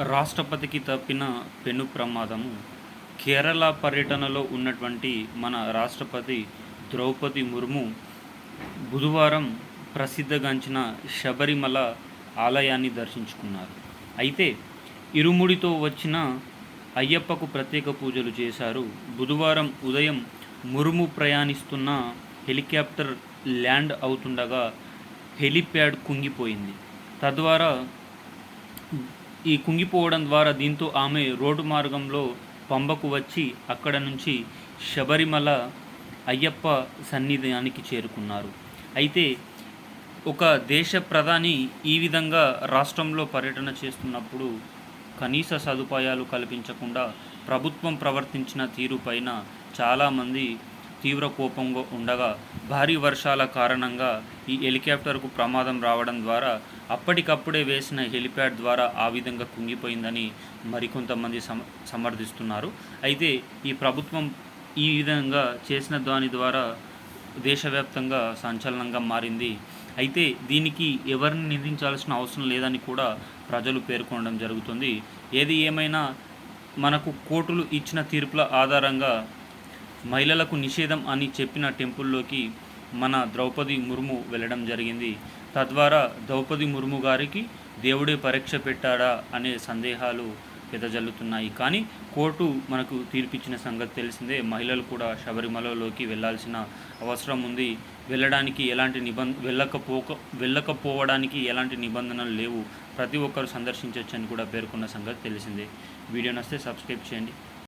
రాష్ట్రపతికి తప్పిన పెను ప్రమాదము. కేరళ పర్యటనలో ఉన్నటువంటి మన రాష్ట్రపతి ద్రౌపది ముర్ము బుధవారం ప్రసిద్ధగాంచిన శబరిమల ఆలయాన్ని దర్శించుకున్నారు. అయితే ఇరుముడితో వచ్చిన అయ్యప్పకు ప్రత్యేక పూజలు చేశారు. బుధవారం ఉదయం మురుము ప్రయాణిస్తున్న హెలికాప్టర్ ల్యాండ్ అవుతుండగా హెలిప్యాడ్ కుంగిపోయింది. తద్వారా ఈ కుంగిపోవడం ద్వారా దీంతో ఆమె రోడ్డు మార్గంలో పంబకు వచ్చి అక్కడ నుంచి శబరిమల అయ్యప్ప సన్నిధానికి చేరుకున్నారు. అయితే ఒక దేశ ప్రధాని ఈ విధంగా రాష్ట్రంలో పర్యటన చేస్తున్నప్పుడు కనీస సదుపాయాలు కల్పించకుండా ప్రభుత్వం ప్రవర్తించిన తీరుపైన చాలామంది తీవ్ర కోపంగా ఉండగా భారీ వర్షాల కారణంగా ఈ హెలికాప్టర్కు ప్రమాదం రావడం ద్వారా అప్పటికప్పుడే వేసిన హెలిప్యాడ్ ద్వారా ఆ విధంగా కుంగిపోయిందని మరికొంతమంది సమ సమర్థిస్తున్నారు. అయితే ఈ ప్రభుత్వం ఈ విధంగా చేసిన దాని ద్వారా దేశవ్యాప్తంగా సంచలనంగా మారింది. అయితే దీనికి ఎవరిని నిందించాల్సిన అవసరం లేదని కూడా ప్రజలు పేర్కొనడం జరుగుతుంది. ఏది ఏమైనా మనకు కోర్టులు ఇచ్చిన తీర్పుల ఆధారంగా మహిళలకు నిషేధం అని చెప్పిన టెంపుల్లోకి మన ద్రౌపది ముర్ము వెళ్ళడం జరిగింది. తద్వారా ద్రౌపది ముర్ము గారికి దేవుడే పరీక్ష పెట్టాడా అనే సందేహాలు వెదజల్లుతున్నాయి. కానీ కోర్టు మనకు తీర్పిచ్చిన సంగతి తెలిసిందే మహిళలు కూడా శబరిమలలోకి వెళ్ళాల్సిన అవసరం ఉంది. వెళ్ళడానికి ఎలాంటి నిబంధ వెళ్ళకపోక వెళ్ళకపోవడానికి ఎలాంటి నిబంధనలు లేవు. ప్రతి ఒక్కరు సందర్శించవచ్చని కూడా పేర్కొన్న సంగతి తెలిసిందే. వీడియో నస్తే సబ్స్క్రైబ్ చేయండి.